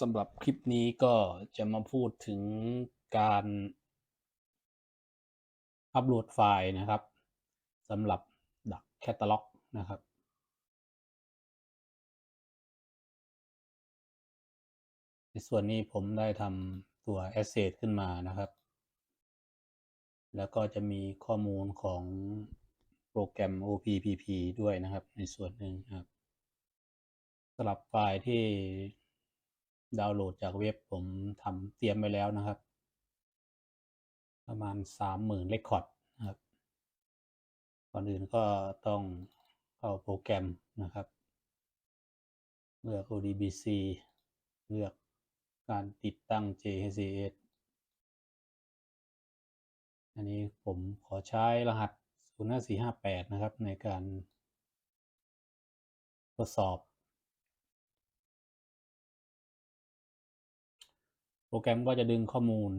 สำหรับคลิปนี้ก็จะมาพูดถึงการอัปโหลดไฟล์นะครับสำหรับดักแคตตาล็อกนะครับ ในส่วนนี้ผมได้ทำตัว Asset ขึ้นมานะครับ แล้วก็จะมีข้อมูลของโปรแกรม OPPP ด้วยนะครับ ในส่วนหนึ่งนะครับสำหรับไฟล์ที่ ดาวน์โหลดจากเว็บผมทำเตรียมไปแล้วนะครับ ประมาณสามหมื่นเรคคอร์ดนะครับก่อนอื่นก็ต้องเข้าโปรแกรมนะครับ เลือก ODBC เลือกการติดตั้ง JHCS อันนี้ผมขอใช้รหัส 05458 นะครับ ในการทดสอบ รแกรมก็จะดึงข้อมูล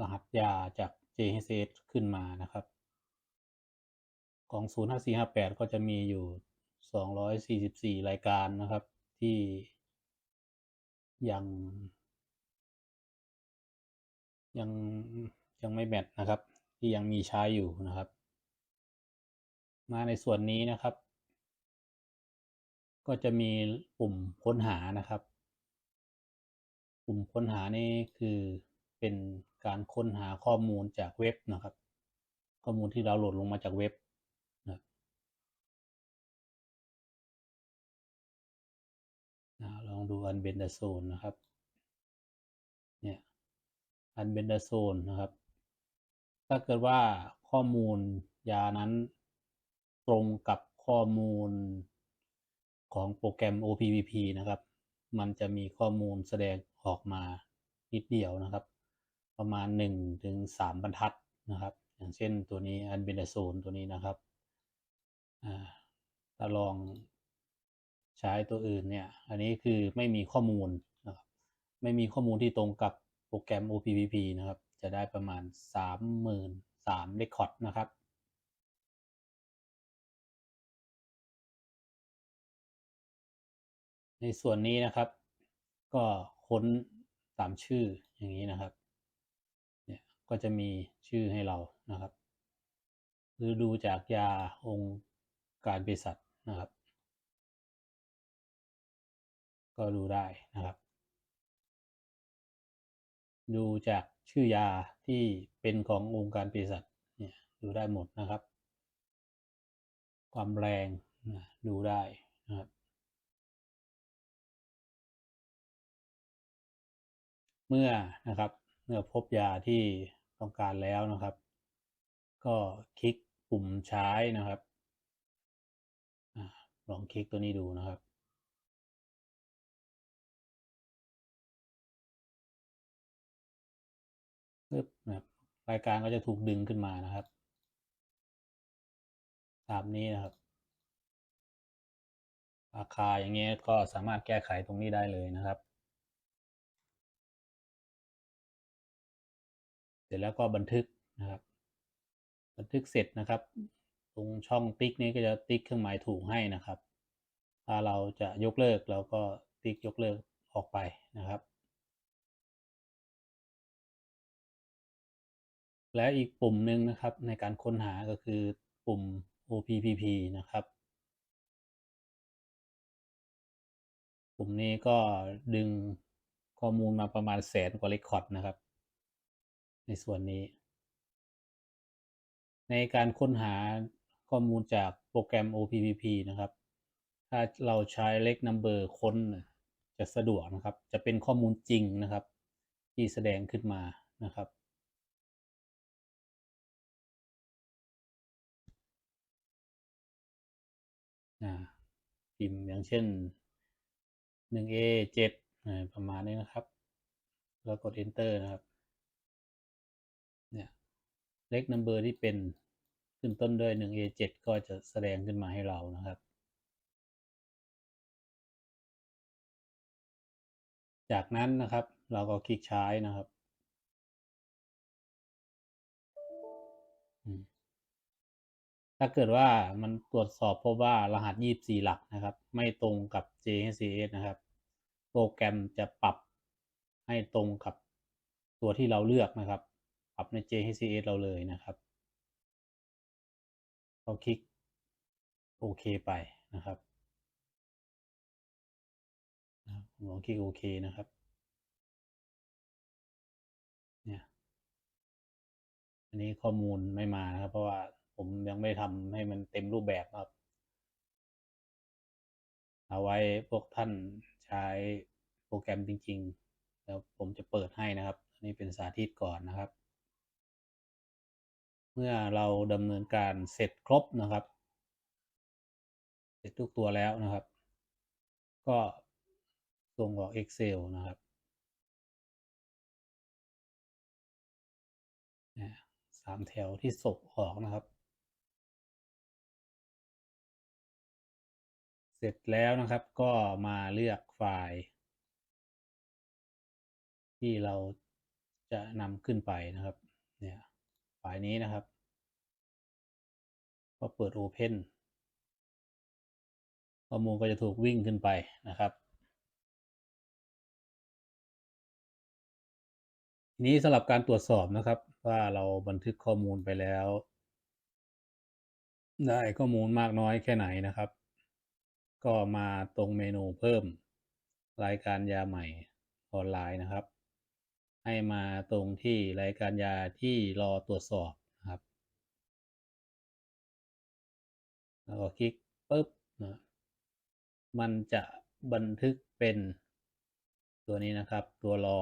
รหัสยาจาก JHS ขึ้นมานะครับ ของ 05458ก็จะมีอยู่ 244 รายการนะครับ ที่ยัง ยังยังไม่แมทนะครับ ที่ยังมีใช้อยู่นะครับ มาในส่วนนี้นะครับ ก็จะมีปุ่มค้นหานะครับ ปุ่มค้นหานี่คือเป็นการค้นหาข้อมูลจากเว็บนะครับ ข้อมูลที่เราโหลดลงมาจากเว็บนะลองดูอันเบนเดโซนนะครับเนี่ยอันเบนเดโซนนะครับ ถ้าเกิดว่าข้อมูลยานั้นตรงกับข้อมูลของโปรแกรม OPPP นะครับ มันจะมีข้อมูลแสดง ออกมานิดเดียวนะครับ ประมาณ1ถึง3บรรทัดนะครับ อย่างเช่นตัวนี้อันเบนโซนตัวนี้นะครับถ้าลองใช้ตัวอื่นเนี่ย อันนี้คือไม่มีข้อมูลนะครับ ไม่มีข้อมูลที่ตรงกับโปรแกรม OPPP นะครับ จะได้ประมาณ 33,000เรคคอร์ดนะครับในส่วนนี้นะครับ ก็ ค้นตามชื่ออย่างนี้นะครับ เนี่ยก็จะมีชื่อให้เรานะครับ หรือดูจากยาองค์การเภสัชนะครับ ก็ดูได้นะครับ ดูจากชื่อยาที่เป็นขององค์การเภสัชเนี่ยดูได้หมดนะครับ ความแรงนะดูได้นะครับ เมื่อนะครับเมื่อพบยาที่ต้องการแล้วนะครับ ก็คลิกปุ่มใช้นะครับอลองคลิกตัวนี้ดูนะครับ ปึ๊บนะครับรายการก็จะถูกดึงขึ้นมานะครับ ตามนี้นะครับ ราคาอย่างเงี้ยก็สามารถแก้ไขตรงนี้ได้เลยนะครับ สร็จแล้วก็บันทึกนะครับ บันทึกเสร็จนะครับ ตรงช่องติ๊กนี้ก็จะติ๊กเครื่องหมายถูกให้นะครับ ถ้าเราจะยกเลิกเราก็ติ๊กยกเลิกออกไปนะครับ และอีกปุ่มหนึ่งนะครับในการค้นหาก็คือปุ่ม OPPP นะครับ ปุ่มนี้ก็ดึงข้อมูลมาประมาณแสนกว่าเรคคอร์ดนะครับ ในส่วนนี้ ในการค้นหาข้อมูลจากโปรแกรม OPPP นะครับ ถ้าเราใช้เลข number ค้นจะสะดวกนะครับ จะเป็นข้อมูลจริงนะครับ ที่แสดงขึ้นมานะครับพิมพ์อย่างเช่น 1A 7ประมาณนี้นะครับ แล้วกด enter นะครับ เลข number ที่เป็นขึ้นต้นด้วย 1A 7 ก็จะแสดงขึ้นมาให้เรานะครับ จากนั้นนะครับเราก็คลิกใช้นะครับ ถ้าเกิดว่ามันตรวจสอบพบว่ารหัส 24 หลักนะครับ ไม่ตรงกับ JHCS นะครับ โปรแกรมจะปรับให้ตรงกับตัวที่เราเลือกนะครับ รับใน JHCS เราเลยนะครับก็คลิกโอเคไปนะครับผมลองคลิกโอเคนะครับเนี่ยอันนี้ข้อมูลไม่มานะครับ เพราะว่าผมยังไม่ทำให้มันเต็มรูปแบบครับ เอาไว้พวกท่านใช้โปรแกรมจริง ๆ แล้วผมจะเปิดให้นะครับนนี้เป็นสาธิตก่อนนะครับ มื่อเราดำเนินการเสร็จครบนะครับ เสร็จทุกตัวแล้วนะครับ ก็ส่งออก Excel นะครับสามแถวที่ส่งออกนะครับ เสร็จแล้วนะครับก็มาเลือกไฟล์ ที่เราจะนำขึ้นไปนะครับเนี่ย ไฟล์นี้นะครับ ก็เปิด Open ข้อมูลก็จะถูกวิ่งขึ้นไปนะครับทีนี้สำหรับการตรวจสอบนะครับ ว่าเราบันทึกข้อมูลไปแล้ว ได้ข้อมูลมากน้อยแค่ไหนนะครับ ก็มาตรงเมนูเพิ่ม รายการยาใหม่ออนไลน์นะครับ ให้มาตรงที่รายการยาที่รอตรวจสอบนะครับ แล้วก็คลิกปุ๊บนะมันจะบันทึกเป็นตัวนี้นะครับ ตัวรอ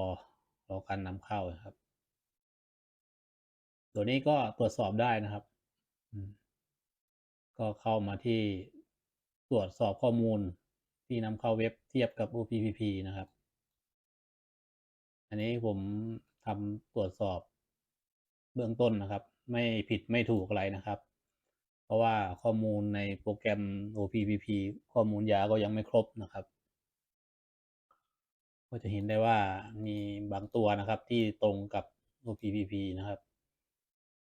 รอการนำเข้านะครับ ตัวนี้ก็ตรวจสอบได้นะครับ ก็เข้ามาที่ตรวจสอบข้อมูลที่นำเข้าเว็บเทียบกับ OPPP นะครับ อันนี้ผมทำตรวจสอบเบื้องต้นนะครับ ไม่ผิดไม่ถูกอะไรนะครับ เพราะว่าข้อมูลในโปรแกรม OPPP ข้อมูลยาก็ยังไม่ครบนะครับ ก็จะเห็นได้ว่ามีบางตัวนะครับที่ตรงกับ OPPP นะครับ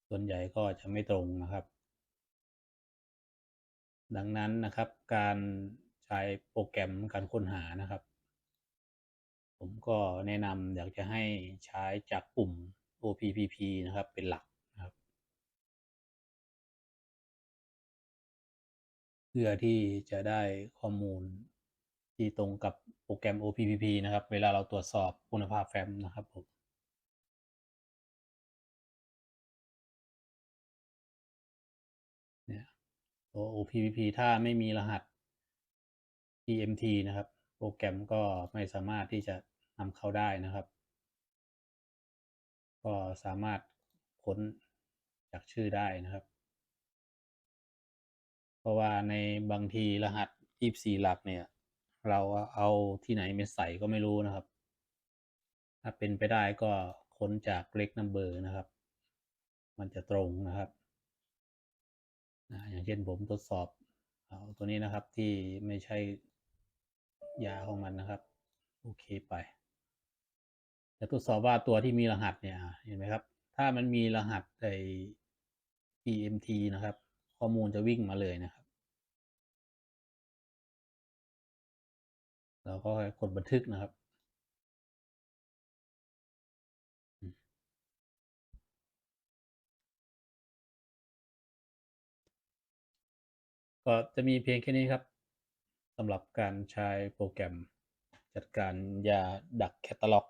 ส่วนใหญ่ก็จะไม่ตรงนะครับ ดังนั้นนะครับการใช้โปรแกรมการค้นหานะครับ ผมก็แนะนำอยากจะให้ใช้จากปุ่ม OPPP นะครับ เป็นหลักนะครับ เพื่อที่จะได้ข้อมูลที่ตรงกับโปรแกรม OPPP นะครับ เวลาเราตรวจสอบคุณภาพแฟ้มนะครับผมเนี่ยตัว OPPP ถ้าไม่มีรหัส PMT นะครับ โปรแกรมก็ไม่สามารถที่จะนำเข้าได้นะครับ ก็สามารถค้นจากชื่อได้นะครับ เพราะว่าในบางทีรหัส 24 หลักเนี่ย เราเอาที่ไหนมาใส่ก็ไม่รู้นะครับ ถ้าเป็นไปได้ก็ค้นจากเลขนัมเบอร์นะครับ มันจะตรงนะครับอย่างเช่นผมทดสอบเอาตัวนี้นะครับที่ไม่ใช่ ยาของมันนะครับ โอเคไปจะทดสอบว่าตัวที่มีรหัสเนี่ยเห็นไหมครับ ถ้ามันมีรหัสใน PMT นะครับ ข้อมูลจะวิ่งมาเลยนะครับเราก็กดบันทึกนะครับ ก็จะมีเพียงแค่นี้ครับ สำหรับการใช้โปรแกรม จัดการยาดักแคตตาล็อก